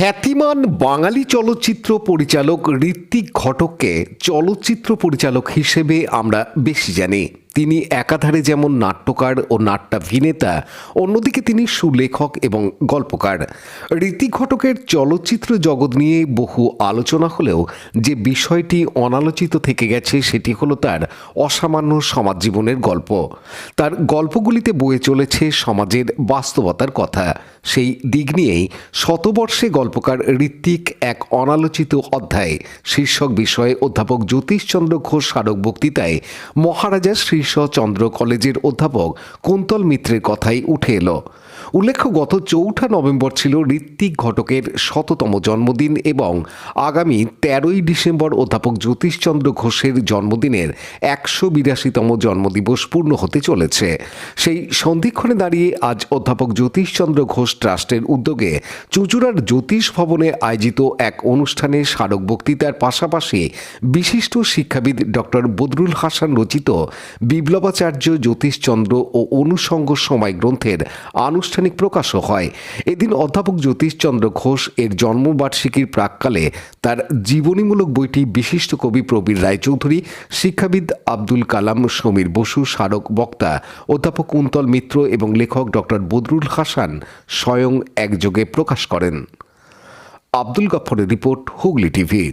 খ্যাতিমান বাঙালি চলচ্চিত্র পরিচালক ঋত্বিক ঘটককে চলচ্চিত্র পরিচালক হিসেবে আমরা বেশি জানি। তিনি একাধারে যেমন নাট্যকার ও নাট্যাভিনেতা, অন্যদিকে তিনি সুলেখক এবং গল্পকার। ঋত্বিক ঘটকের চলচ্চিত্র জগৎ নিয়ে বহু আলোচনা হলেও যে বিষয়টি অনালোচিত থেকে গেছে সেটি হলো তার অসামান্য সমাজ জীবনের গল্প। তার গল্পগুলিতে বয়ে চলেছে সমাজের বাস্তবতার কথা। সেই দিক নিয়েই শতবর্ষে গল্পকার ঋত্বিক এক অনালোচিত অধ্যায় শীর্ষক বিষয়ে অধ্যাপক জ্যোতিষচন্দ্র ঘোষ স্মারক বক্তৃতায় মহারাজা শীর্ষচন্দ্র কলেজের অধ্যাপক কুন্তল মিত্রের কথাই উঠে এলো। উল্লেখ্য, গত চৌঠা নভেম্বর ছিল ঋত্বিক ঘটকের শততম জন্মদিন এবং আগামী তেরোই ডিসেম্বর অধ্যাপক জ্যোতিষচন্দ্র ঘোষের জন্মদিনের একশো বিরাশিতম জন্মদিবস পূর্ণ হতে চলেছে। সেই সন্ধিক্ষণে দাঁড়িয়ে আজ অধ্যাপক জ্যোতিষচন্দ্র ঘোষ ট্রাস্টের উদ্যোগে চুঁচুড়ার জ্যোতিষ ভবনে আয়োজিত এক অনুষ্ঠানে স্মারক বক্তৃতার পাশাপাশি বিশিষ্ট শিক্ষাবিদ ডক্টর বদরুল হাসান রচিত বিপ্লবাচার্য জ্যোতিষচন্দ্র ও অনুষঙ্গ সময় গ্রন্থের আনুষ্ঠানিক প্রকাশও হয়। এদিন অধ্যাপক জ্যোতিষচন্দ্র ঘোষ এর জন্মবার্ষিকীর প্রাককালে তার জীবনীমূলক বইটি বিশিষ্ট কবি প্রবীর রায়চৌধুরী, শিক্ষাবিদ আব্দুল কালাম সমীর বসু, স্মারক বক্তা, অধ্যাপক কুন্তল মিত্র এবং লেখক ডক্টর বদরুল হাসান স্বয়ং একযোগে প্রকাশ করেন। Abdul গফরের report Hooghly TV.